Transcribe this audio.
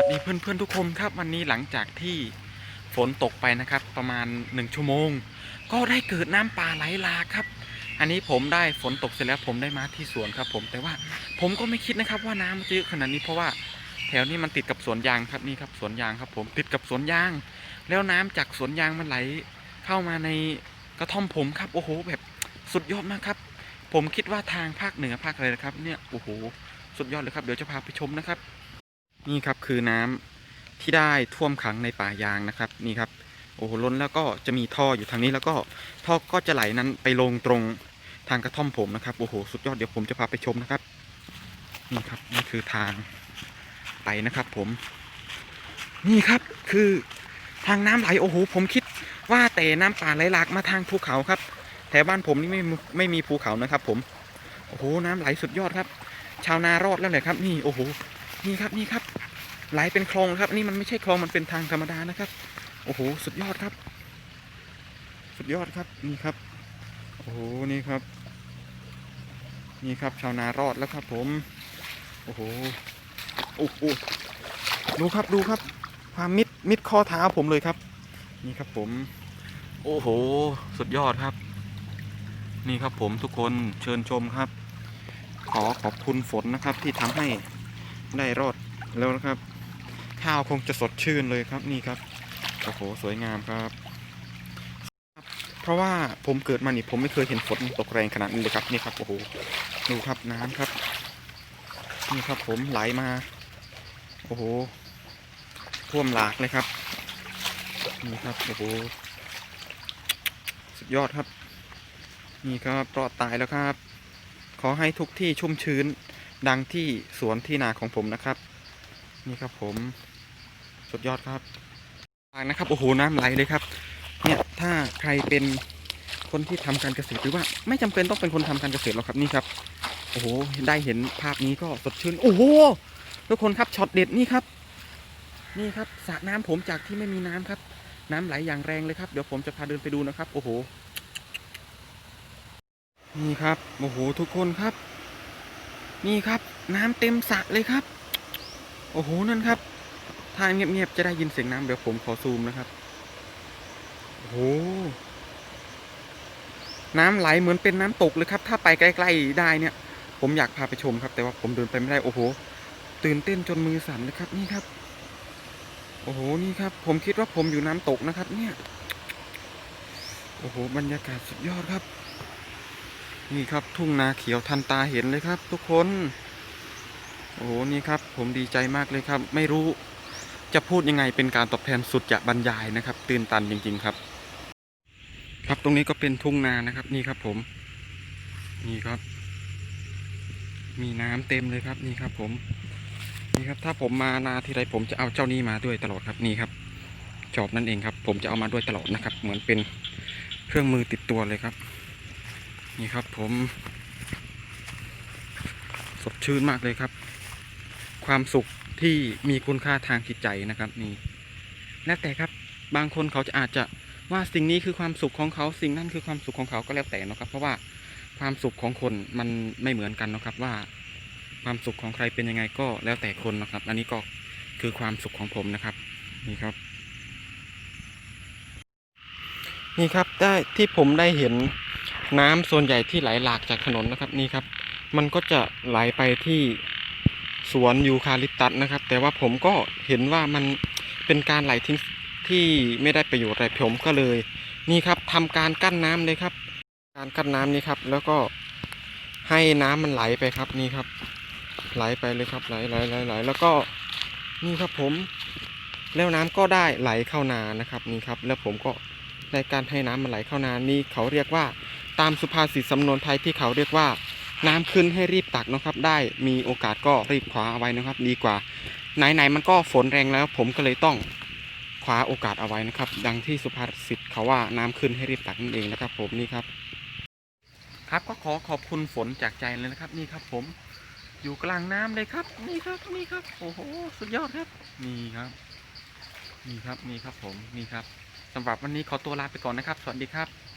วัสดีเพื่อนเพื่อนๆทุกคนครับวันนี้หลังจากที่ฝนตกไปนะครับประมาณหนึ่งชั่วโมง ก็ได้เกิดน้ำป่าไหลหลากครับ อันนี้ผมได้ฝนตกเสร็จแล้วผมได้มาที่สวนครับ ผมแต่ว่าผมก็ไม่คิดนะครับว่าน้ำมันจะเยอะขนาดนี้เพราะว่าแถวนี้มันติดกับสวนยางครับนี่ครับสวนยางครับ ผมติดกับสวนยาง แล้วน้ำจากสวนยางมันไหล เข้ามาในกระท่อมผมครับโอ้โหแบบสุดยอดมากครับ ผมคิดว่าทางภาคเหนือภาคอะไรนะครับเนี่ยโอ้โหสุดยอดเลยครับเดี๋ยวจะพาไปชมนะครับ นี่ครับคือน้ำที่ได้ท่วมขังในป่ายางนะครับนี่ครับโอ้โหล้นแล้วก็จะมีท่ออยู่ทางนี้แล้วก็ท่อก็จะไหลนั้นไปลงตรงทางกระท่อมผมนะครับโอ้โหสุดยอดเดี๋ยวผมจะพาไปชมนะครับนี่ครับนี่คือทางไปนะครับ ผม นี่ครับคือทางน้ำไหลโอ้โหผมคิดว่าแต่น้ำป่าไหลหลากมาทางภูเขาครับแถวบ้านผมนี่ไม่มีไม่มีภูเขานะครับ ผมโอ้โหน้ำไหลสุดยอดครับ ชาวนารอดแล้วเลยครับ นี่โอ้โห นี่ครับนี่ครับ ไหลเป็นคลองครับนี่มันไม่ใช่คลองมันเป็นทางธรรมดานะครับ โอ้โหสุดยอดครับ สุดยอดครับนี่ครับ โอ้โหนี่ครับ นี่ครับชาวนารอดแล้วครับ ผม โอ้โหโอ้โหดูครับดูครับ ความมิดมิดข้อเท้าผมเลยครับ นี่ครับผม โอ้โห สุดยอดครับ นี่ครับผมทุกคนเชิญชมครับ ขอขอบคุณฝนนะครับที่ทำให้ ได้รอดแล้วนะครับ ข้าวคงจะสดชื่นเลยครับนี่ครับโอ้โหสวยงามครับ เพราะว่าผมเกิดมานี่ผมไม่เคยเห็นฝนตกแรงขนาดนี้เลยครับนี่ครับโอ้โหดูครับน้ำครับ นี่ครับผมไหลมา โอ้โหท่วมหลากเลยครับนี่ครับโอ้โหสุดยอดครับ นี่ครับรอดตายแล้วครับ ขอให้ทุกที่ชุ่มชื้น ดังที่สวนที่นาของผมนะครับ นี่ครับผมสุดยอดครับทางนะครับโอ้โหน้ำไหลเลยครับ เนี่ยถ้าใครเป็นคนที่ทำการเกษตรหรือว่า ไม่จำเป็นต้องเป็นคนทำการเกษตรหรอกครับนี่ครับโอ้โหได้เห็นภาพนี้ก็สดชื่นโอ้โหทุกคนครับช็อตเด็ดนี่ครับ นี่ครับสระน้ำผมจากที่ไม่มีน้ำครับ น้ำไหลอย่างแรงเลยครับเดี๋ยวผมจะพาเดินไปดูนะครับ โอ้โหนี่ครับโอ้โหทุกคนครับ นี่ครับน้ำเต็มสระเลยครับ โอ้โหนั่นครับถ้าเงียบๆจะได้ยินเสียงน้ำเดี๋ยวผมขอซูมนะครับโอ้โหน้ำไหลเหมือนเป็นน้ำตกเลยครับ ถ้าไปใกล้ๆได้เนี่ย ผมอยากพาไปชมครับ แต่ว่าผมเดินไปไม่ได้โอ้โห ตื่นเต้นจนมือสั่นเลยครับ นี่ครับ โอ้โหนี่ครับ ผมคิดว่าผมอยู่น้ำตกนะครับ เนี่ย โอ้โหบรรยากาศสุดยอดครับ นี่ครับทุ่งนาเขียวทันตาเห็นเลยครับ ทุกคน โอ้โหนี่ครับ ผมดีใจมากเลยครับ ไม่รู้จะพูดยังไงเป็นการตอบแทนสุดจะบรรยายนะครับ ตื่นตันจริง ๆครับ ครับตรงนี้ก็เป็นทุ่งนานะครับ นี่ครับผม นี่ครับ มีน้ำเต็มเลยครับ นี่ครับ ผม นี่ครับ ถ้าผมมานาทีไรผมจะเอาเจ้านี้มาด้วยตลอดครับนี่ครับจอบนั่นเองครับ ผมจะเอามาด้วยตลอดนะครับ เหมือนเป็นเครื่องมือติดตัวเลยครับ นี่ครับผม สดชื่นมากเลยครับ ความสุขที่มีคุณค่าทางจิตใจนะครับนี่แล้วแต่ครับบางคนเขาจะอาจจะว่าสิ่งนี้คือความสุขของเขาสิ่งนั้นคือความสุขของเขาก็แล้วแต่นะครับ เพราะว่าความสุขของคนมันไม่เหมือนกันนะครับว่า ความสุขของใครเป็นยังไงก็แล้วแต่คนนะครับ อันนี้ก็คือความสุขของผมนะครับ นี่ครับ นี่ครับได้ที่ผมได้เห็น น้ำส่วนใหญ่ที่ไหลหลากจากถนนนะครับนี่ครับ มันก็จะไหลไปที่สวนยูคาลิปตัสนะครับ แต่ว่าผมก็เห็นว่ามันเป็นการไหลทิ้งที่ไม่ได้ประโยชน์อะไรผมก็เลย นี่ครับทำการกั้นน้ำเลยครับ การกั้นน้ำนี่ครับ แล้วก็ให้น้ำมันไหลไปครับนี่ครับ ไหลไปเลยครับไหลไหลไหลไหลแล้วก็นี่ครับผม แล้วน้ำก็ได้ไหลเข้านานะครับ นี่ครับ แล้วผมก็ในการให้น้ำมันไหลเข้านานี่เขาเรียกว่า ตามสุภาษิตสำนวนไทยที่เขาเรียกว่า น้ำขึ้นให้รีบตักนะครับ ได้มีโอกาสก็รีบคว้าเอาไว้นะครับ ดีกว่า ไหนๆมันก็ฝนแรงแล้ว ผมก็เลยต้องคว้าโอกาสเอาไว้นะครับ ดังที่สุภาษิตเขาว่าน้ำขึ้นให้รีบตักนั่นเองนะครับ ผมนี่ครับ ครับก็ขอขอบคุณฝนจากใจเลยนะครับ นี่ครับ ผมอยู่กลางน้ำเลยครับ นี่ครับนี่ครับ โอ้โหสุดยอดครับ นี่ครับนี่ครับนี่ครับผมนี่ครับสำหรับวันนี้ขอตัวลาไปก่อนนะครับ สวัสดีครับ